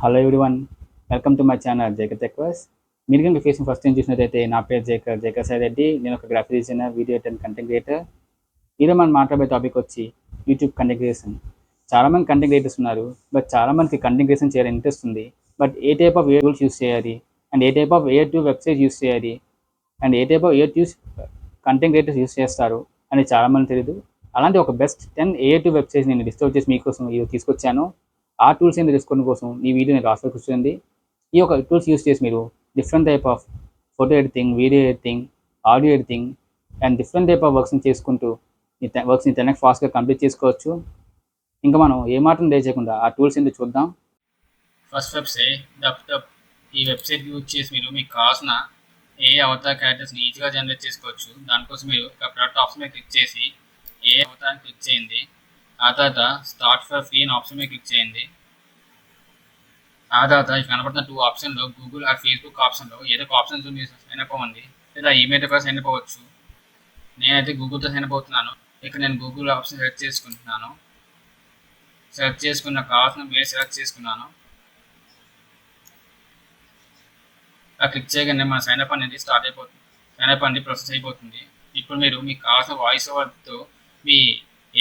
Hello everyone welcome to my channel జేకర్ టెక్వర్స్ మీరు కనుక face first time చూసినట్టయితే నా పేరు జేకర్ జేకర్ సాయి రెడ్డి నేను ఒక graphic designer video and content creator ఈరోజు మనం మాట్లాడే టాపిక్ వచ్చి యూట్యూబ్ కంటెంట్ క్రియేషన్ చాలామంది కంటెంట్ క్రియేటర్స్ ఉన్నారు బట్ చాలామందికి కంటెంట్ క్రియేషన్ చేయాలని ఇంట్రెస్ట్ ఉంది. But A type of AI tools use చేయాలి? And A type of AI tool website use చేయాలి? And A type of AI tools content creators use చేస్తారు అని చాలామంది తెలియదు అలాంటి ఒక best ten AI tool websites నేను డిస్కవర్ చేసి మీకోసం ఇది తీసుకొచ్చాను. ఆ టూల్స్ ఏంటి తెలుసుకోవడం కోసం ఈ వీడియో నేను ఆసక్తి కూర్చుంది ఈ యొక్క టూల్స్ యూస్ చేసి మీరు different type of photo editing video editing audio editing and different type of వర్క్స్ని చేసుకుంటూ ఈ వర్క్స్ని తెనక్ ఫాస్ట్గా కంప్లీట్ చేసుకోవచ్చు. ఇంకా మనం ఏ మాత్రం చేయకుండా ఆ టూల్స్ ఏంటో చూద్దాం. ఫస్ట్ వెబ్సైట్ డప్ ఈ వెబ్సైట్ యూజ్ చేసి మీరు మీకు కావాల్సిన ఏ అవతార్ క్యారెక్టర్స్ని ఈజీగా జనరేట్ చేసుకోవచ్చు. దానికోసం మీరు ఇక్కడ ప్రొడక్ట్ ఆప్షన్ మీద క్లిక్ చేసి ఏ అవతార్ క్లిక్ చేయండి. ఆ తర్వాత స్టార్ట్ ఫర్ ఫ్రీ అని ఆప్షన్ మీద క్లిక్ చేయండి. ఆ తర్వాత ఇక్కడ కనబడుతున్న టూ ఆప్షన్లో గూగుల్ ఆర్ ఫేస్బుక్ ఆప్షన్లో ఏదో ఒక ఆప్షన్ మీరు సైన్ అప్ అవ్వండి. లేదా ఈమెయిల్ కూడా సైన్ అప్ అవ్వచ్చు. నేనైతే గూగుల్తో సైన్ అప్ అవుతున్నాను. ఇక్కడ నేను గూగుల్ ఆప్షన్ సెలెక్ట్ చేసుకుంటున్నాను. సెలెక్ట్ చేసుకున్న కావాల్సిన మెయిల్ సెలెక్ట్ చేసుకున్నాను. అలా క్లిక్ చేయగానే మన సైన్ అప్ అనేది స్టార్ట్ అయిపోతుంది. సైన్ అప్ అనేది ప్రాసెస్ అయిపోతుంది. ఇప్పుడు మీరు మీకు కావాల్సిన వాయిస్ ఓవర్తో మీ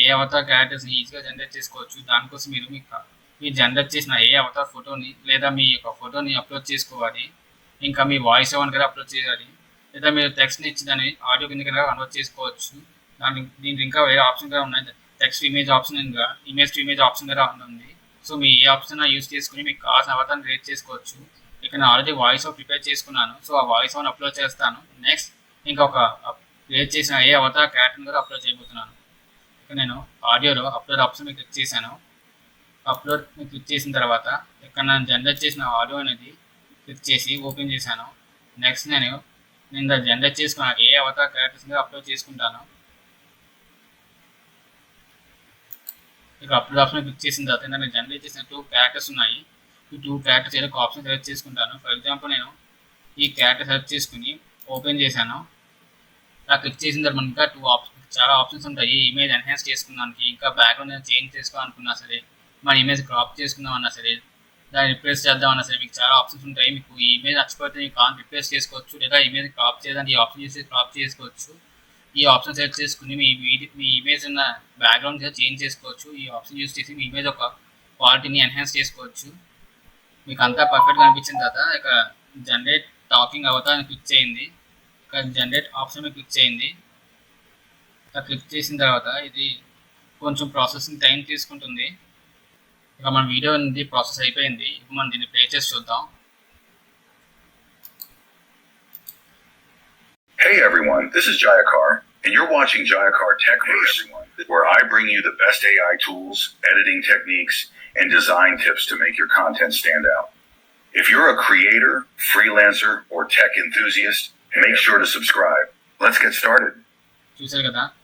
ఏ అవతార్ క్యారెక్టర్స్ని ఈజీగా జనరేట్ చేసుకోవచ్చు? దానికోసం మీరు మీకు మీరు జనరేట్ చేసిన ఏ అవతార్ ఫోటోని లేదా మీ యొక్క ఫోటోని అప్లోడ్ చేసుకోవాలి. ఇంకా మీ వాయిస్ ఓవర్ కూడా అప్లోడ్ చేయాలి. లేదా మీరు టెక్స్ట్ని ఇచ్చి దాన్ని ఆడియో కింద కనుక కన్వర్ట్ చేసుకోవచ్చు. దాని దీనికి ఇంకా వేరే ఆప్షన్ కూడా ఉన్నాయి. టెక్స్ట్ ఇమేజ్ ఆప్షన్ ఇంకా ఇమేజ్ టు ఇమేజ్ ఆప్షన్ కూడా ఉంది. సో మీ ఏ ఆప్షన్ యూస్ చేసుకుని మీకు కావాల్సిన అవతారం క్రియేట్ చేసుకోవచ్చు. ఇక్కడ నేను ఆల్రెడీ వాయిస్ ఓవర్ ప్రిపేర్ చేసుకున్నాను. సో ఆ వాయిస్ ఓవర్ అప్లోడ్ చేస్తాను. నెక్స్ట్ ఇంకొక క్రియేట్ చేసిన ఏ అవతార క్యారెక్టర్ కూడా అప్లోడ్ చేయబోతున్నాను. ఇక్కడ నేను ఆడియోలో అప్లోడ్ ఆప్షన్ మీద క్లిక్ చేశాను. అప్లోడ్ క్లిక్ చేసిన తర్వాత ఇక్కడ నేను జనరేట్ చేసిన ఆడియో అనేది క్లిక్ చేసి ఓపెన్ చేశాను. నెక్స్ట్ నేను నేను జనరేట్ చేసుకున్న ఏ అవతార క్యారెక్టర్స్గా అప్లోడ్ చేసుకుంటాను ఇక అప్లోడ్ ఆప్షన్ క్లిక్ చేసిన తర్వాత నేను జనరేట్ చేసిన టూ క్యారెక్టర్స్ ఉన్నాయి. ఈ టూ క్యారెక్టర్స్ ఏదో ఒక ఆప్షన్ సెలెక్ట్ చేసుకుంటాను. ఫర్ ఎగ్జాంపుల్ నేను ఈ క్యారెక్టర్ సెలెక్ట్ చేసుకుని ఓపెన్ చేశాను. ఇలా క్లిక్ చేసిన తర్వాత మనకి టూ ఆప్షన్ చాలా ఆప్షన్స్ ఉంటాయి. ఇమేజ్ ఎన్హాన్స్ చేసుకున్నానికి ఇంకా బ్యాక్గ్రౌండ్ చేంజ్ చేసుకోవాలనుకున్నా సరే మన ఇమేజ్ క్రాప్ చేసుకుందాం అన్నా సరే దాన్ని రిప్లేస్ చేద్దామన్నా సరే మీకు చాలా ఆప్షన్స్ ఉంటాయి. మీకు ఈ ఇమేజ్ నచ్చిపోతే మీకు కాన్ రిప్లేస్ చేసుకోవచ్చు లేదా ఇమేజ్ క్రాప్ చేయడానికి ఈ ఆప్షన్ చేసి క్రాప్ చేసుకోవచ్చు. ఈ ఆప్షన్ సెలెక్ట్ చేసుకుని మీ మీ ఇమేజ్ ఉన్న బ్యాక్గ్రౌండ్ చేంజ్ చేసుకోవచ్చు. ఈ ఆప్షన్ యూస్ చేసి మీ ఇమేజ్ ఒక క్వాలిటీని ఎన్హాన్స్ చేసుకోవచ్చు. మీకు అంతా పర్ఫెక్ట్గా అనిపించిన తర్వాత ఇక జనరేట్ టాకింగ్ అవుతా క్లిక్ చేయండి. ఇక జనరేట్ ఆప్షన్ మీద క్లిక్ చేయండి. క్లిక్ చేసిన తర్వాత ఇది కొంచెం ప్రాసెసింగ్ టైం తీసుకుంటుంది ఇక మన వీడియో అనేది ప్రాసెస్ అయిపోయింది ఇప్పుడు మనం దీన్ని ప్లే చేసి చూద్దాం Hey everyone, this is Jayakar, and you're watching Jayakar Tech Verse, where I bring you the best AI tools, editing techniques, and design tips to make your content stand out. If you're a creator, freelancer, or tech enthusiast, make sure to subscribe. Let's get started. చూసారు కదా ఇలా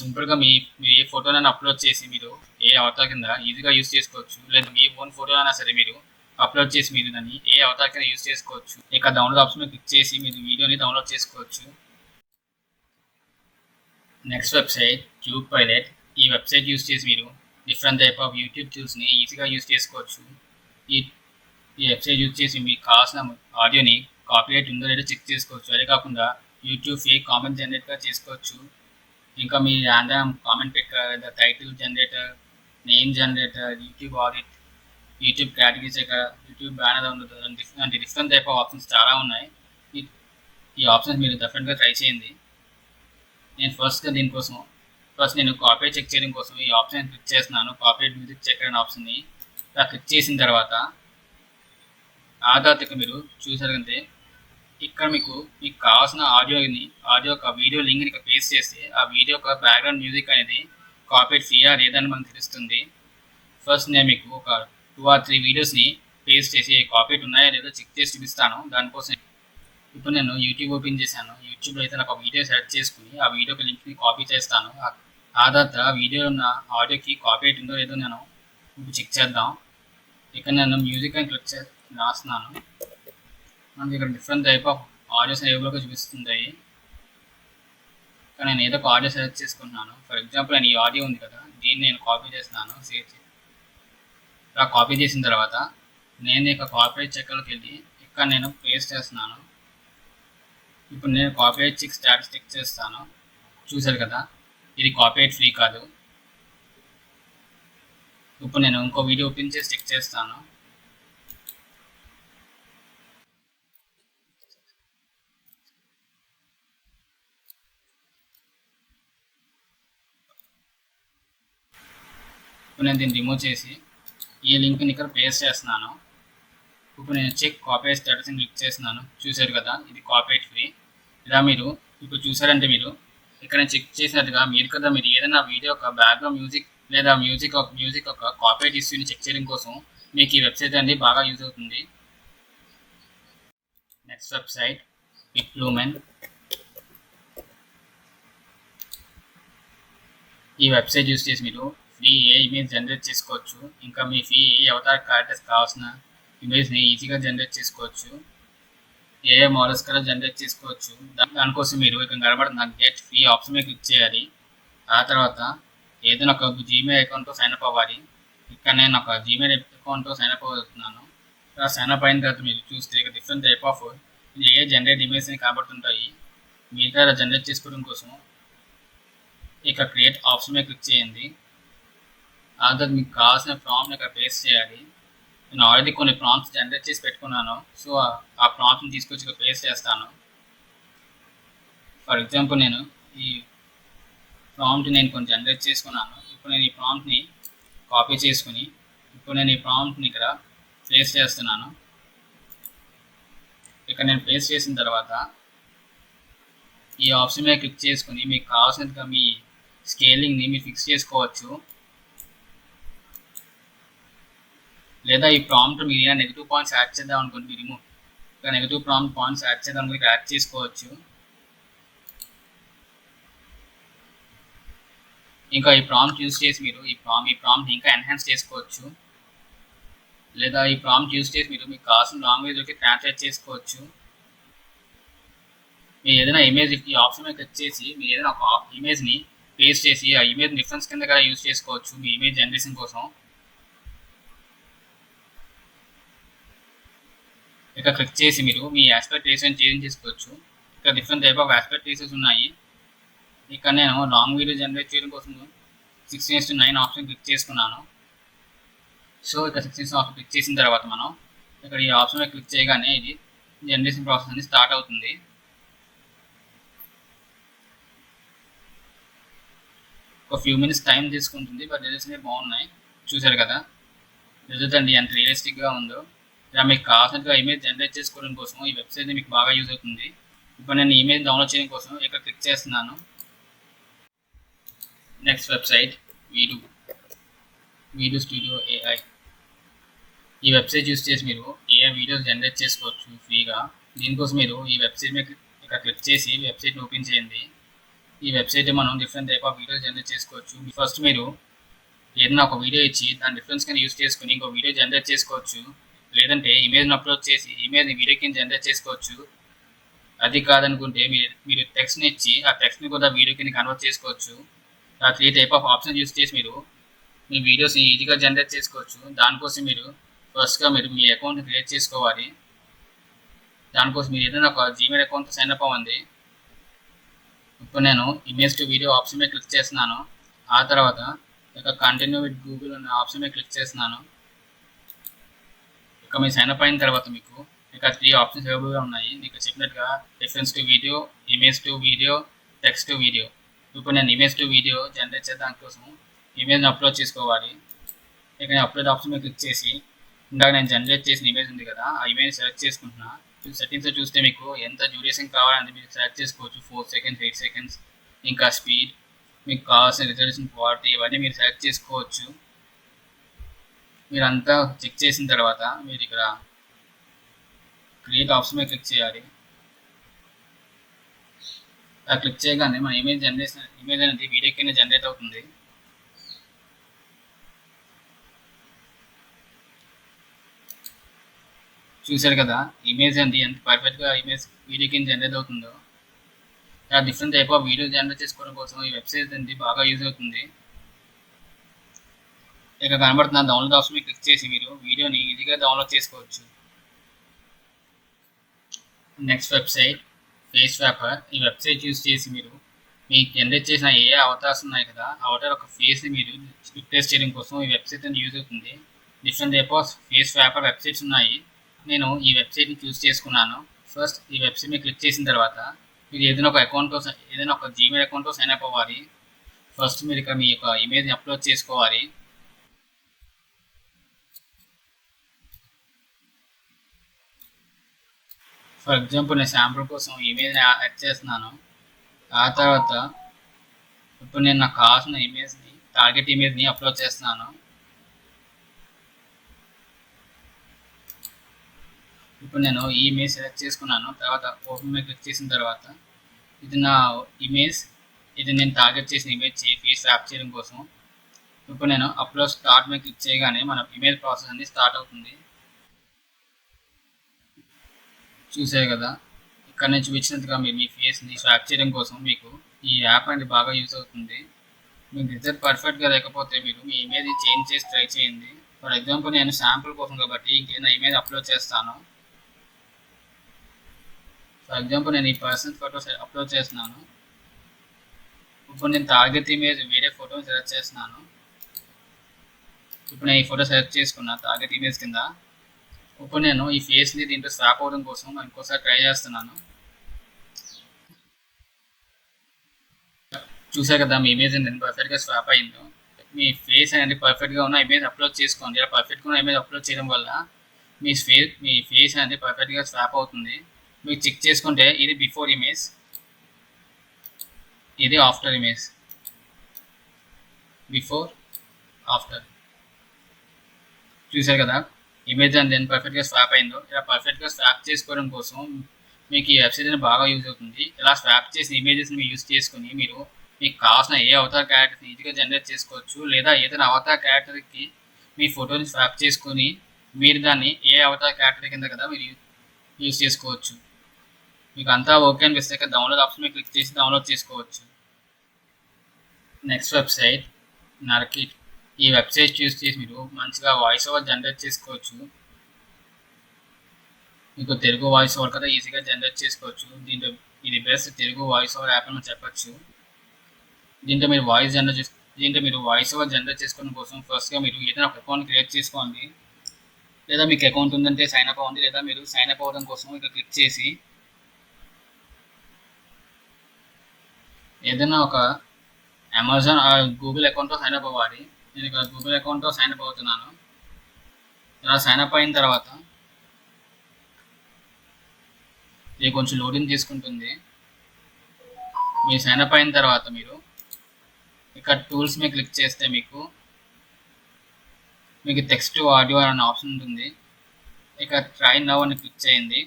సింపుల్గా మీ మీరు ఏ ఫోటోనైనా upload చేసి మీరు ఏ Avatar కింద ఈజీగా use చేసుకోవచ్చు. లేదా మీ ఓన్ ఫోటో అయినా సరే మీరు అప్లోడ్ చేసి మీరు దాన్ని ఏ అవతార్ కింద యూస్ చేసుకోవచ్చు. ఇక డౌన్లోడ్ ఆప్షన్ మీద క్లిక్ చేసి మీరు వీడియోని డౌన్లోడ్ చేసుకోవచ్చు. నెక్స్ట్ వెబ్సైట్ ట్యూబ్ పైలట్ ఈ వెబ్సైట్ యూస్ చేసి మీరు డిఫరెంట్ టైప్ ఆఫ్ యూట్యూబ్ టూల్స్ని ఈజీగా యూస్ చేసుకోవచ్చు. ఈ ఈ వెబ్సైట్ యూజ్ చేసి మీకు కావాల్సిన ఆడియోని కాపీరైట్ ఉందో లేదో చెక్ చేసుకోవచ్చు. అదే కాకుండా యూట్యూబ్ ఫేక్ కామెంట్ జనరేట్గా చేసుకోవచ్చు. ఇంకా మీ ర్యాండమ్ కామెంట్ పిక్కర్ లేదా title generator name generator YouTube audit YouTube category checker YouTube banner ఉండదు అంటే డిఫరెంట్ టైప్ ఆఫ్ ఆప్షన్స్ చాలా ఉన్నాయి. ఈ ఆప్షన్స్ మీరు డెఫినెట్గా ట్రై చేయండి. నేను ఫస్ట్గా దీనికోసం ఫస్ట్ నేను కాపీ చెక్ చేయడం కోసం ఈ ఆప్షన్ క్లిక్ చేస్తున్నాను. కాపీ మ్యూజిక్ చెక్ అనే ఆప్షన్ని ఇలా క్లిక్ చేసిన తర్వాత ఆధార్ మీరు చూసారంటే ఇక్కడ మీకు మీకు కావాల్సిన ఆడియోని ఆడియో ఒక వీడియో లింక్ని ఇక్కడ పేస్ట్ చేస్తే ఆ వీడియో యొక్క బ్యాక్గ్రౌండ్ మ్యూజిక్ అనేది కాపీట్ ఫ్రీయా లేదని మనకు తెలుస్తుంది. ఫస్ట్ నేను మీకు ఒక టూ ఆర్ త్రీ వీడియోస్ని పేస్ట్ చేసి కాపీట్ ఉన్నాయా లేదో చెక్ చేసి చూపిస్తాను. దానికోసం ఇప్పుడు నేను యూట్యూబ్ ఓపెన్ చేశాను. యూట్యూబ్లో అయితే నాకు ఒక వీడియో సెలెక్ట్ చేసుకుని ఆ వీడియోకి లింక్ని కాపీ చేస్తాను. ఆ- ఆ తర్వాత వీడియో ఉన్న ఆడియోకి కాపీ ఉందో లేదో నేను ఇప్పుడు చెక్ చేద్దాం. ఇక్కడ నేను మ్యూజిక్ అని క్లిక్ చే రాస్తున్నాను. మనకి ఇక్కడ డిఫరెంట్ టైప్ ఆఫ్ ఆడియో అవైలబుల్గా చూపిస్తుంది కానీ నేను ఏదో ఒక ఆడియో సెలెక్ట్ చేసుకుంటున్నాను. ఫర్ ఎగ్జాంపుల్ నేను ఈ ఆడియో ఉంది కదా దీన్ని నేను కాపీ చేస్తున్నాను సేవ్ ఇలా కాపీ చేసిన తర్వాత నేను ఇక కాపీరైట్ చెక్కలోకి వెళ్ళి ఇక్కడ నేను పేస్ట్ చేస్తున్నాను. ఇప్పుడు నేను కాపీరైట్ చెక్ స్టాటస్ చెక్ చేస్తాను. చూశారు కదా ఇది కాపీరైట్ ఫ్రీ కాదు. ఇప్పుడు నేను ఇంకో వీడియో ఓపెన్ చేసి చెక్ చేస్తాను. ఇప్పుడు నేను దీన్ని రిమూవ్ చేసి ఈ లింక్ని ఇక్కడ పేస్ట్ చేస్తున్నాను. ఇప్పుడు నేను చెక్ కాపీ స్టేటస్ని క్లిక్ చేస్తున్నాను. చూశారు కదా ఇది కాపీరైట్ ఫ్రీ ఇలా మీరు ఇప్పుడు చూసారంటే మీరు ఇక్కడ చెక్ చేసినట్టుగా మీరు కదా మీరు ఏదైనా వీడియో ఒక బ్యాక్గ్రౌండ్ మ్యూజిక్ లేదా మ్యూజిక్ ఒక మ్యూజిక్ ఒక కాపీరైట్ ఇష్యూని చెక్ చేయడం కోసం మీకు ఈ వెబ్సైట్ అనేది బాగా యూజ్ అవుతుంది. నెక్స్ట్ వెబ్సైట్ పిక్లూమెన్ ఈ వెబ్సైట్ యూస్ చేసి మీరు ఫ్రీ ఏ ఇమేజ్ జనరేట్ చేసుకోవచ్చు. ఇంకా మీ ఫ్రీ ఏ అవతార్ క్యారెక్టర్స్ కావాల్సిన ఇమేజ్ని ఈజీగా జనరేట్ చేసుకోవచ్చు. ఏ మోడల్స్ కూడా జనరేట్ చేసుకోవచ్చు. దానికోసం మీరు ఇక్కడ కనబడుతున్న గెట్ ఫ్రీ ఆప్షన్ మీద క్లిక్ చేయాలి. ఆ తర్వాత ఏదైనా ఒక జీమెయిల్ అకౌంట్తో సైన్ అప్ అవ్వాలి. ఇక్కడ నేను ఒక జీమెయిల్ అకౌంట్తో సైన్ అప్ అవుతున్నాను. సైన్ అప్ అయిన తర్వాత మీరు చూస్తే ఇక different type of AI generate image అని కాబడుతుంటాయి. మీరు జనరేట్ చేసుకోవడం కోసం ఇక్కడ క్రియేట్ ఆప్షన్ మీద క్లిక్ చేయండి. ఆ తర్వాత మీకు కావాల్సిన ప్రాంప్ట్ ఇక్కడ పేస్ట్ చేయాలి. నేను ఆల్రెడీ కొన్ని ప్రాంప్ట్స్ జనరేట్ చేసి పెట్టుకున్నాను. సో ఆ- ఆ ప్రాంప్ట్ని తీసుకొచ్చి ఇక్కడ పేస్ట్ చేస్తాను. ఫర్ ఎగ్జాంపుల్ నేను ఈ ప్రాంప్ట్ నేను కొన్ని జనరేట్ చేసుకున్నాను. ఇప్పుడు నేను ఈ ప్రాంప్ట్ని కాపీ చేసుకుని ఇప్పుడు నేను ఈ ప్రాంప్ట్ని ఇక్కడ ప్లేస్ చేస్తున్నాను. ఇక్కడ నేను ప్లేస్ చేసిన తర్వాత ఈ ఆప్షన్ మీద క్లిక్ చేసుకుని మీకు కావాల్సినట్టుగా మీ స్కేలింగ్ని మీరు ఫిక్స్ చేసుకోవచ్చు. లేదా ఈ ప్రాంప్ట్ మీరు ఏమైనా నెగిటివ్ పాయింట్స్ యాడ్ చేద్దాం అనుకోండి మీరు రిమూవ్ ఇంకా నెగిటివ్ ప్రాంప్ట్ పాయింట్స్ యాడ్ చేద్దాం అనుకుంటే యాడ్ చేసుకోవచ్చు. ఇంకా ఈ ప్రాంప్ట్ యూస్ చేసి మీరు ఈ ప్రామ్ ఈ ప్రాంప్ట్ ఇంకా ఎన్హాన్స్ చేసుకోవచ్చు. లేదా ఈ ప్రాంప్ట్ యూస్ చేసి మీరు మీకు కావాల్సిన లాంగ్వేజ్లోకి ట్రాన్స్లేట్ చేసుకోవచ్చు. మీరు ఏదైనా ఇమేజ్ ఈ ఆప్షన్ మీద క్లిక్ చేసి మీరు ఏదైనా ఒక ఇమేజ్ని పేస్ట్ చేసి ఆ ఇమేజ్ డిఫరెన్స్ కింద కూడా యూస్ చేసుకోవచ్చు మీ ఇమేజ్ జనరేషన్ కోసం. ఇక్కడ క్లిక్ చేసి మీరు మీ ఆస్పెక్ట్ రేషన్ చేంజ్ చేసుకోవచ్చు. ఇక్కడ different type of aspect ratios ఉన్నాయి. ఇక్కడ నేను లాంగ్ వీడియో జనరేట్ చేయడం కోసం sixteen is to nine option click చేసుకున్నాను సో ఇక్కడ సిక్స్టీన్ ఆప్షన్ క్లిక్ చేసిన తర్వాత మనం ఇక్కడ ఈ ఆప్షన్ మీద క్లిక్ చేయగానే ఇది జనరేషన్ ప్రాసెస్ అనేది స్టార్ట్ అవుతుంది. ఒక ఫ్యూ మినిట్స్ టైం తీసుకుంటుంది. బట్ రిజల్ట్స్ అనేవి బాగున్నాయి. చూశారు కదా? రిజల్ట్ అండి ఎంత రియలిస్టిక్గా ఉందో. ఇలా మీకు కావాల్సినట్టుగా ఇమేజ్ జనరేట్ చేసుకోవడం కోసం ఈ వెబ్సైట్ మీకు బాగా యూజ్ అవుతుంది. ఇప్పుడు నేను ఇమేజ్ డౌన్లోడ్ చేయడం కోసం ఇక్కడ క్లిక్ చేస్తున్నాను. Next website Vidu Vidu studio AI ఈ వెబ్సైట్ యూస్ చేసి మీరు ఏఐ వీడియోస్ జనరేట్ చేసుకోవచ్చు ఫ్రీగా. దీనికోసం మీరు ఈ వెబ్సైట్ మీద ఇక్కడ క్లిక్ చేసి వెబ్సైట్ ఓపెన్ చేయండి. ఈ వెబ్సైట్ మనం different type of videos generate చేసుకోవచ్చు. ఫస్ట్ మీరు ఏదైనా ఒక వీడియో ఇచ్చి దాని డిఫరెన్స్ కింద యూస్ చేసుకుని ఇంకో వీడియో జనరేట్ చేసుకోవచ్చు. లేదంటే ఇమేజ్ని అప్లోడ్ చేసి ఇమేజ్ని వీడియో కింద జనరేట్ చేసుకోవచ్చు. అది కాదనుకుంటే మీరు మీరు టెక్స్ట్ని ఇచ్చి ఆ టెక్స్ట్ని కూడా వీడియో కింద కన్వర్ట్ చేసుకోవచ్చు. ఆ three type of option use చేసి మీరు మీ వీడియోస్ని ఈజీగా జనరేట్ చేసుకోవచ్చు. దానికోసం మీరు ఫస్ట్గా మీరు మీ అకౌంట్ క్రియేట్ చేసుకోవాలి. దానికోసం మీరు ఏదైనా ఒక జీమెయిల్ అకౌంట్ సైన్ అప్ అవ్వండి. ఇప్పుడు నేను ఇమేజ్ టు వీడియో ఆప్షన్ మీద క్లిక్ చేస్తున్నాను. ఆ తర్వాత ఇక కంటిన్యూ విత్ గూగుల్ అనే ఆప్షన్ మీద క్లిక్ చేస్తున్నాను. ఇక మీరు సైన్ అప్ అయిన తర్వాత మీకు ఇక త్రీ ఆప్షన్స్ అవైలబుల్గా ఉన్నాయి. మీకు చెప్పినట్టుగా difference to video image to video text to video ఇప్పుడు నేను ఇమేజ్ టు వీడియో జనరేట్ చేసే దానికోసం ఇమేజ్ని అప్లోడ్ చేసుకోవాలి. ఇక నేను అప్లోడ్ ఆప్షన్ మీద క్లిక్ చేసి ఇందాక నేను జనరేట్ చేసిన ఇమేజ్ ఉంది కదా ఆ ఇమేజ్ సెలెక్ట్ చేసుకుంటున్నా. సెట్టింగ్స్ చూస్తే మీకు ఎంత డ్యూరేషన్ కావాలంటే మీరు సెలెక్ట్ చేసుకోవచ్చు. ఫోర్ సెకండ్స్ ఎయిట్ సెకండ్స్ ఇంకా స్పీడ్ మీకు కావాల్సిన రిజల్యూషన్ క్వాలిటీ ఇవన్నీ మీరు సెలెక్ట్ చేసుకోవచ్చు. మీరు అంతా చెక్ చేసిన తర్వాత మీరు ఇక్కడ క్రియేట్ ఆప్షన్ మీద క్లిక్ చేయాలి. అలా క్లిక్ చేయగానే మన ఇమేజ్ జనరేషన్ ఇమేజ్ అనేది వీడియో కింద జనరేట్ అవుతుంది. చూశారు కదా ఇమేజ్ అండి ఎంత పర్ఫెక్ట్గా ఇమేజ్ వీడియో కింద జనరేట్ అవుతుందో. ఇలా different type of video generate చేసుకోవడం కోసం ఈ వెబ్సైట్ అనేది బాగా యూజ్ అవుతుంది. ఇక కనబడుతున్న డౌన్లోడ్ ఆప్షన్ మీద క్లిక్ చేసి మీరు వీడియోని ఈజీగా డౌన్లోడ్ చేసుకోవచ్చు. నెక్స్ట్ వెబ్సైట్ ఫేస్ వ్యాపర్ ఈ వెబ్సైట్ యూస్ చేసి మీరు మీకు జనరేట్ చేసిన ఏ అవతార్స్ ఉన్నాయి కదా అవతార్ ఒక ఫేస్ని మీరు రిప్లేస్ చేయడం కోసం ఈ వెబ్సైట్ అనేది యూజ్ అవుతుంది. Different type of face swapper websites ఉన్నాయి. నేను ఈ వెబ్సైట్ని చూస్ చేసుకున్నాను. ఫస్ట్ ఈ వెబ్సైట్ మీద క్లిక్ చేసిన తర్వాత మీరు ఏదైనా ఒక అకౌంట్తో ఏదైనా ఒక జీమెయిల్ అకౌంట్తో సైన్ అప్ అవ్వాలి. ఫస్ట్ మీరు ఇక్కడ మీ యొక్క ఇమేజ్ని అప్లోడ్ చేసుకోవాలి. ఫర్ ఎగ్జాంపుల్ నేను శాంపుల్ కోసం ఇమేజ్ని యాడ్ చేస్తున్నాను. ఆ తర్వాత ఇప్పుడు నేను నాకు కావాల్సిన ఇమేజ్ని టార్గెట్ ఇమేజ్ని అప్లోడ్ చేస్తున్నాను. ఇప్పుడు నేను ఈ ఇమేజ్ సెలెక్ట్ చేసుకున్నాను. తర్వాత ఓపెన్ మీద క్లిక్ చేసిన తర్వాత ఇది నా ఇమేజ్ ఇది నేను టార్గెట్ చేసిన ఇమేజ్ ఫేస్ యాప్ చేయడం కోసం. ఇప్పుడు నేను అప్లోడ్ స్టార్ట్ మీద క్లిక్ చేయగానే మన ఇమేజ్ ప్రాసెస్ అనేది స్టార్ట్ అవుతుంది. చూసే కదా? ఇక్కడ నుంచి చూపించినట్టుగా మీరు మీ ఫేస్ని స్వాప్ చేయడం కోసం మీకు ఈ యాప్ అనేది బాగా యూజ్ అవుతుంది. మీకు రిజల్ట్ పర్ఫెక్ట్గా లేకపోతే మీరు మీ ఇమేజ్ చేంజ్ చేసి ట్రై చేయండి. ఫర్ ఎగ్జాంపుల్ నేను శాంపుల్ కోసం కాబట్టి ఇంకేదైనా ఇమేజ్ అప్లోడ్ చేస్తాను. ఫర్ ఎగ్జాంపుల్ నేను ఈ పర్సన్ ఫోటోస్ అప్లోడ్ చేస్తున్నాను. ఇప్పుడు నేను టార్గెట్ ఇమేజ్ వేరే ఫోటోని సెలెక్ట్ చేస్తున్నాను. ఇప్పుడు నేను ఈ ఫోటో సెలెక్ట్ చేసుకున్నా టార్గెట్ ఇమేజ్ కింద ఇప్పుడు నేను ఈ ఫేస్ని దీంట్లో స్వాప్ అవడం కోసం ఇంకోసారి ట్రై చేస్తున్నాను. చూసారు కదా మీ ఇమేజ్ అనేది పర్ఫెక్ట్గా స్వాప్ అయిందో. మీ ఫేస్ అనేది పర్ఫెక్ట్గా ఉన్న ఇమేజ్ అప్లోడ్ చేసుకోండి. ఇలా పర్ఫెక్ట్గా ఉన్న ఇమేజ్ అప్లోడ్ చేయడం వల్ల మీ ఫేస్ మీ ఫేస్ అనేది పర్ఫెక్ట్గా స్వాప్ అవుతుంది. మీరు చెక్ చేసుకుంటే ఇది బిఫోర్ ఇమేజ్ ఇది ఆఫ్టర్ ఇమేజ్ బిఫోర్ ఆఫ్టర్ చూసారు కదా? ఇమేజ్ అని ఎంత పర్ఫెక్ట్గా స్వాప్ అయిందో. ఇలా పర్ఫెక్ట్గా స్వాప్ చేసుకోవడం కోసం మీకు ఈ వెబ్సైట్ అనేది బాగా యూజ్ అవుతుంది. ఇలా స్వాప్ చేసిన ఇమేజెస్ని యూజ్ చేసుకుని మీరు మీకు కావాల్సిన ఏ అవతార క్యారెక్టర్ని ఈజీగా జనరేట్ చేసుకోవచ్చు. లేదా ఏదైనా అవతార క్యారెక్టర్కి మీ ఫోటోని స్వాప్ చేసుకొని మీరు దాన్ని ఏ అవతార క్యారెక్టర్ కింద కదా మీరు యూజ్ చేసుకోవచ్చు. మీకు అంతా ఓకే అనిపిస్తే డౌన్లోడ్ ఆప్షన్ మీద క్లిక్ చేసి డౌన్లోడ్ చేసుకోవచ్చు. నెక్స్ట్ వెబ్సైట్ నరకిట్ ఈ వెబ్సైట్ చూస్ చేసి మీరు మంచిగా వాయిస్ ఓవర్ జనరేట్ చేసుకోవచ్చు. మీకు తెలుగు వాయిస్ ఓవర్ కదా ఈజీగా జనరేట్ చేసుకోవచ్చు. దీంట్లో ఇది best Telugu voice over app అని చెప్పచ్చు. దీంట్లో మీరు వాయిస్ జనరేట్ చేసు దీంట్లో మీరు వాయిస్ ఓవర్ జనరేట్ చేసుకోవడం కోసం ఫస్ట్గా మీరు ఏదైనా ఒక అకౌంట్ క్రియేట్ చేసుకోండి. లేదా మీకు అకౌంట్ ఉందంటే సైన్ అప్ అవ్వండి. లేదా మీరు సైన్ అప్ అవ్వడం కోసం ఇక్కడ క్లిక్ చేసి ఏదైనా ఒక అమెజాన్ గూగుల్ అకౌంట్తో సైన్ అప్ అవ్వాలి. నేను ఇక్కడ గూగుల్ అకౌంట్తో సైన్ అప్ అవుతున్నాను. ఇలా సైన్ అప్ అయిన తర్వాత ఇది కొంచెం లోడింగ్ తీసుకుంటుంది. మీరు సైన్ అప్ అయిన తర్వాత మీరు ఇక్కడ టూల్స్ మీద క్లిక్ చేస్తే మీకు మీకు టెక్స్ట్ ఆడియో అనే ఆప్షన్ ఉంటుంది. ఇక ట్రై నవ్ అని క్లిక్ చేయండి.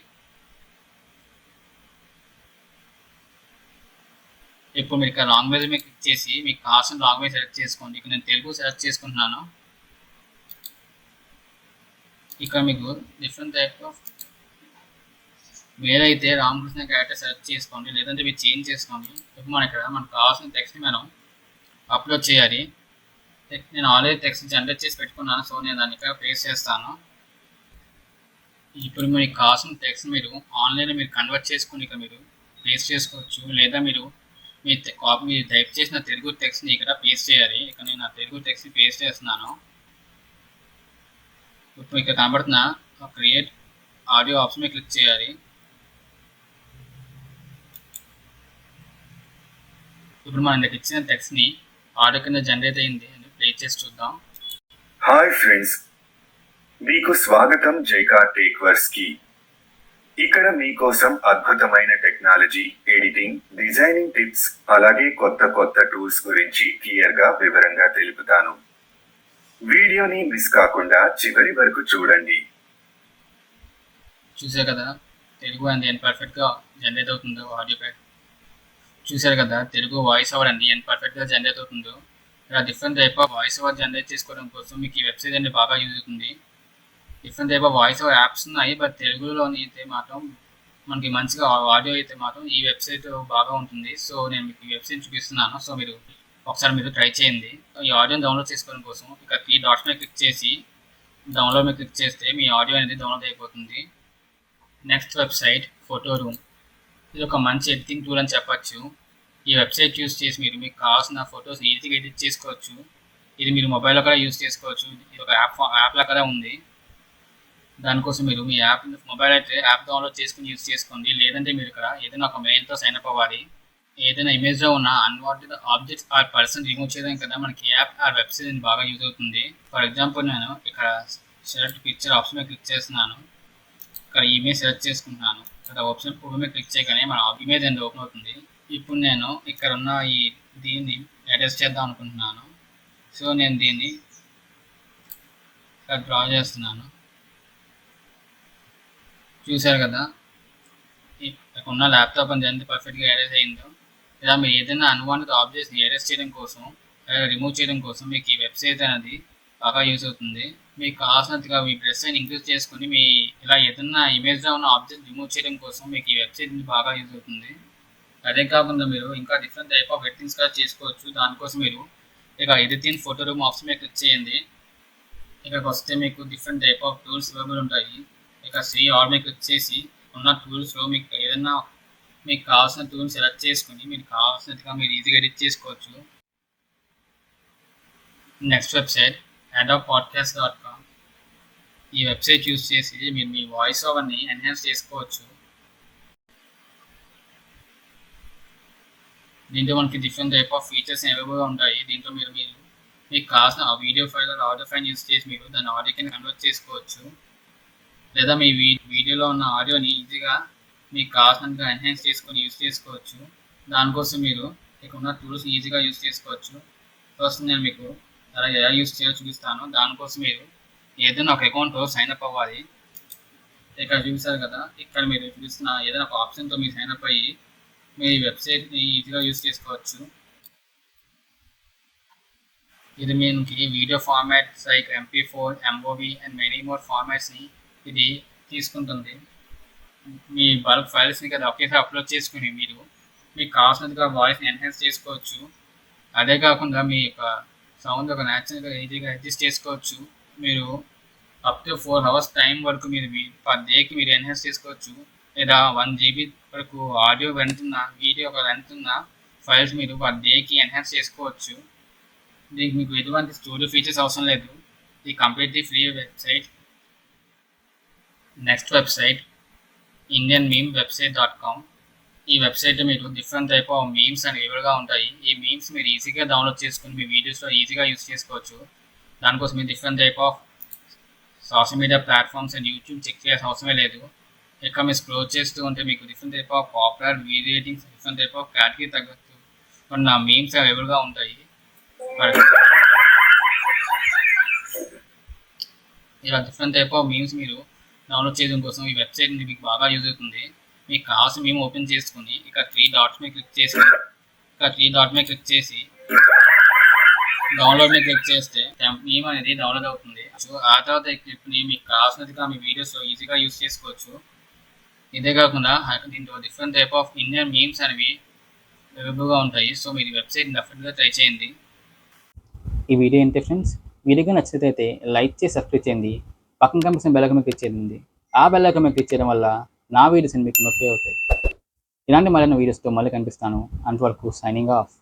ఇప్పుడు మీరు ఇక్కడ లాంగ్వేజ్ మీద క్లిక్ చేసి మీకు కావాల్సిన లాంగ్వేజ్ సెలెక్ట్ చేసుకోండి. ఇక్కడ నేను తెలుగు సెలెక్ట్ చేసుకుంటున్నాను. ఇక్కడ మీకు డిఫరెంట్ టైప్ ఆఫ్ వేరైతే రామకృష్ణ క్యారెక్టర్ సెలెక్ట్ చేసుకోండి. లేదంటే మీరు చేంజ్ చేసుకోండి. ఇప్పుడు మన ఇక్కడ మనకు కావాల్సిన టెక్స్ట్ మనం అప్లోడ్ చేయాలి. నేను ఆల్రెడీ టెక్స్ట్ జనరేట్ చేసి పెట్టుకున్నాను. సో నేను దాన్ని ఇక్కడ పేస్ట్ చేస్తాను. ఇప్పుడు మీకు కావాల్సిన టెక్స్ట్ మీరు ఆన్లైన్లో మీరు కన్వర్ట్ చేసుకుని ఇక మీరు పేస్ట్ చేసుకోవచ్చు. లేదా మీరు మీ కాపీ మీరు టైప్ చేసిన తెలుగు టెక్స్ట్ని ఇక్కడ పేస్ట్ చేయాలి. ఇక్కడ నేను నా తెలుగు టెక్స్ట్ని పేస్ట్ చేస్తున్నాను. ఇప్పుడు ఇక్కడ కనబడుతున్న క్రియేట్ ఆడియో ఆప్షన్ మీద క్లిక్ చేయాలి. ఇప్పుడు మనం ఇక్కడ ఇచ్చిన టెక్స్ట్ని ఆడియో కింద జనరేట్ అయింది అని ప్లే చేసి చూద్దాం. హాయ్ ఫ్రెండ్స్ మీకు స్వాగతం జైకా టేక్వర్స్కి. ఇక్కడ మీకోసం అద్భుతమైన టెక్నాలజీ ఎడిటింగ్ డిజైనింగ్ టిప్స్ అలాగే కొత్త కొత్త టూల్స్ గురించి క్లియర్గా వివరంగా తెలుపుతాను. వీడియోని మిస్ కాకుండా చివరి వరకు చూడండి. చూసారు కదా? తెలుగు అండ్ ఎంత పర్ఫెక్ట్గా జనరేట్ అవుతుందో ఆడియో ప్యాక్ చూసారు కదా? తెలుగు వాయిస్ ఓవర్ అండి ఎంత పర్ఫెక్ట్గా జనరేట్ అవుతుందో? ఇలా different type of voice over generate చేసుకోవడం కోసం మీకు ఈ వెబ్సైట్ అనేది బాగా యూజ్ అవుతుంది. Different type of voice over apps ఉన్నాయి బట్ తెలుగులోని అయితే మాత్రం మనకి మంచిగా ఆడియో అయితే మాత్రం ఈ వెబ్సైట్ బాగా ఉంటుంది. సో నేను మీకు ఈ వెబ్సైట్ చూపిస్తున్నాను. సో మీరు ఒకసారి మీరు ట్రై చేయండి. ఈ ఆడియోని డౌన్లోడ్ చేసుకోవడం కోసం ఇక ఈ డాట్స్ మీద క్లిక్ చేసి డౌన్లోడ్ మీద క్లిక్ చేస్తే మీ ఆడియో అనేది డౌన్లోడ్ అయిపోతుంది. నెక్స్ట్ వెబ్సైట్ ఫోటో రూమ్ ఇది ఒక మంచి ఎడిటింగ్ టూల్ అని చెప్పచ్చు. ఈ వెబ్సైట్ యూస్ చేసి మీరు మీకు కావాల్సిన ఫొటోస్ ఈజీగా ఎడిట్ చేసుకోవచ్చు. ఇది మీరు మొబైల్లో కూడా యూస్ చేసుకోవచ్చు. ఇది ఒక యాప్ యాప్ లాగా కూడా ఉంది. దానికోసం మీరు మీ యాప్ మొబైల్ అయితే యాప్ డౌన్లోడ్ చేసుకుని యూస్ చేసుకోండి. లేదంటే మీరు ఇక్కడ ఏదైనా ఒక మెయిల్తో సైన్ అప్ అవ్వాలి. ఏదైనా ఇమేజ్లో ఉన్న unwanted objects or person remove చేయడం కదా మనకి యాప్ ఆర్ వెబ్సైట్ బాగా యూజ్ అవుతుంది. ఫర్ ఎగ్జాంపుల్ నేను ఇక్కడ సెలెక్ట్ పిక్చర్ ఆప్షన్ మీద క్లిక్ చేస్తున్నాను. ఇక్కడ ఇమేజ్ సెలెక్ట్ చేసుకుంటున్నాను. ఇక్కడ ఆప్షన్ ఓపెన్ మీద క్లిక్ చేయగానే మన ఇమేజ్ అనేది ఓపెన్ అవుతుంది. ఇప్పుడు నేను ఇక్కడ ఉన్న ఈ దీన్ని అడ్జస్ట్ చేద్దాం అనుకుంటున్నాను. సో నేను దీన్ని ఇక్కడ డ్రా చేస్తున్నాను. చూశారు కదా. ఉన్న ల్యాప్టాప్ అనేది ఎంత పర్ఫెక్ట్గా ఎరేజ్ అయిందో. ఇలా మీరు ఏదైనా అన్వాంటెడ్ ఆబ్జెక్ట్స్ని ఎరేజ్ చేయడం కోసం రిమూవ్ చేయడం కోసం మీకు ఈ వెబ్సైట్ అనేది బాగా యూజ్ అవుతుంది. మీకు కావాల్సినట్టుగా మీ బ్రష్ ఇంక్రీజ్ చేసుకుని మీ ఇలా ఏదైనా ఇమేజ్లో ఉన్న ఆబ్జెక్ట్ రిమూవ్ చేయడం కోసం మీకు ఈ వెబ్సైట్ బాగా యూజ్ అవుతుంది. అదే కాకుండా మీరు ఇంకా డిఫరెంట్ టైప్ ఆఫ్ ఎడిటింగ్స్ కూడా చేసుకోవచ్చు. దానికోసం మీరు ఇక ఎడిటింగ్ ఫోటో రూమ్ ఆప్షన్ మీద క్లిక్ చేయండి. ఇక్కడికి వస్తే మీకు different type of tools available ఉంటాయి. ఇక సి ఆల్ వచ్చేసి క్లిక్ ఉన్న టూల్స్లో మీకు ఏదైనా మీకు కావాల్సిన టూల్ సెలెక్ట్ చేసుకుని మీకు కావాల్సినట్టుగా మీరు ఈజీగా ఎడిట్ చేసుకోవచ్చు. Next website Adobe podcast dot com ఈ వెబ్సైట్ యూస్ చేసి మీరు మీ వాయిస్ ఓవర్ని ఎన్హాన్స్ చేసుకోవచ్చు. దీంట్లో మనకి డిఫరెంట్ టైప్ ఆఫ్ ఫీచర్స్ అవైలబుల్గా ఉంటాయి. దీంట్లో మీరు మీరు మీకు కావాల్సిన ఆ video file audio file use చేసి మీరు దాన్ని ఆడియోకి కన్వర్ట్ చేసుకోవచ్చు. లేదా మీ వీ వీడియోలో ఉన్న ఆడియోని ఈజీగా మీకు కావాల్సినంతగా ఎన్హాన్స్ చేసుకొని యూస్ చేసుకోవచ్చు. దానికోసం మీరు ఇక్కడ ఉన్న టూల్స్ ఈజీగా యూస్ చేసుకోవచ్చు. ఫస్ట్ నేను మీకు ఎలా ఎలా యూస్ చేయాలో చూపిస్తాను. దానికోసం మీరు ఏదైనా ఒక అకౌంట్ సైన్ అప్ అవ్వాలి. ఇక్కడ చూపిస్తారు కదా ఇక్కడ మీరు చూపిస్తున్న ఏదైనా ఒక ఆప్షన్తో మీరు సైన్ అప్ అయ్యి మీ వెబ్సైట్ని ఈజీగా యూస్ చేసుకోవచ్చు. ఇది మీకు video formats like MP four MOV and many more ఫార్మాట్స్ని ఇది తీసుకుంటుంది. మీ బల్క్ ఫైల్స్ని కదా ఒకేసారి అప్లోడ్ చేసుకుని మీరు మీకు కావాల్సినట్టుగా వాయిస్ని ఎన్హాన్స్ చేసుకోవచ్చు. అదే కాకుండా మీ యొక్క సౌండ్ ఒక న్యాచురల్గా ఈజీగా అడ్జస్ట్ చేసుకోవచ్చు. మీరు up to four hours time వరకు మీరు పర్ డేకి మీరు ఎన్హాన్స్ చేసుకోవచ్చు. లేదా వన్ జీబీ వరకు ఆడియో వెళ్తున్న వీడియో ఒక వెళ్తున్న ఫైల్స్ మీరు పర్ డేకి ఎన్హాన్స్ చేసుకోవచ్చు. దీనికి మీకు ఎటువంటి స్టూడియో ఫీచర్స్ అవసరం లేదు. ఇది completely free website next website Indian meme website dot com ఈ వెబ్సైట్ మీరు డిఫరెంట్ టైప్ ఆఫ్ మీమ్స్ అని అవైలబుల్గా ఉంటాయి. ఈ మీమ్స్ మీరు ఈజీగా డౌన్లోడ్ చేసుకుని మీ వీడియోస్లో ఈజీగా యూస్ చేసుకోవచ్చు. దానికోసం మీరు different type of social media platforms and YouTube check చేయాల్సిన అవసరమే లేదు. ఇక్కడ మీరు స్క్రోల్ చేస్తూ ఉంటే మీకు different type of popular video ratings different type of category తగ్గట్టు ఉన్న మీమ్స్ అవైలబుల్గా ఉంటాయి. ఇలా డిఫరెంట్ టైప్ ఆఫ్ మీమ్స్ మీరు డౌన్లోడ్ చేయడం కోసం ఈ వెబ్సైట్ మీకు బాగా యూజ్ అవుతుంది. మీకు కావాల్సి మేము ఓపెన్ చేసుకుని ఇక త్రీ డాట్స్ మీద క్లిక్ చేసి ఇక త్రీ డాట్ మీద క్లిక్ చేసి డౌన్లోడ్ మీద క్లిక్ చేస్తే నేమ్ అనేది డౌన్లోడ్ అవుతుంది. సో ఆ తర్వాత క్లిప్ని మీకు కావాల్సినట్టుగా మీ వీడియోస్లో ఈజీగా యూజ్ చేసుకోవచ్చు. ఇదే కాకుండా దీంట్లో different type of Indian memes అనేవి అవైలబుల్గా ఉంటాయి. సో మీరు వెబ్సైట్ డెఫినెట్గా ట్రై చేయండి. ఈ వీడియో ఏంటి ఫ్రెండ్స్? వీడియోగా నచ్చినట్లయితే లైక్ చేసి సబ్స్క్రైబ్ చేయండి. పక్కన కనిపిస్తున్న బెల్ ఐకాన్ క్లిక్ చేయండి. ఆ బెల్లకమెక్ ఐకాన్ క్లిక్ చేయడం వల్ల నా వీడియోస్ మీకు నొప్పి అవుతాయి. ఇలాంటి మరిన్ని వీడియోస్తో మళ్ళీ కనిపిస్తాను. అంతవరకు సైనింగ్ ఆఫ్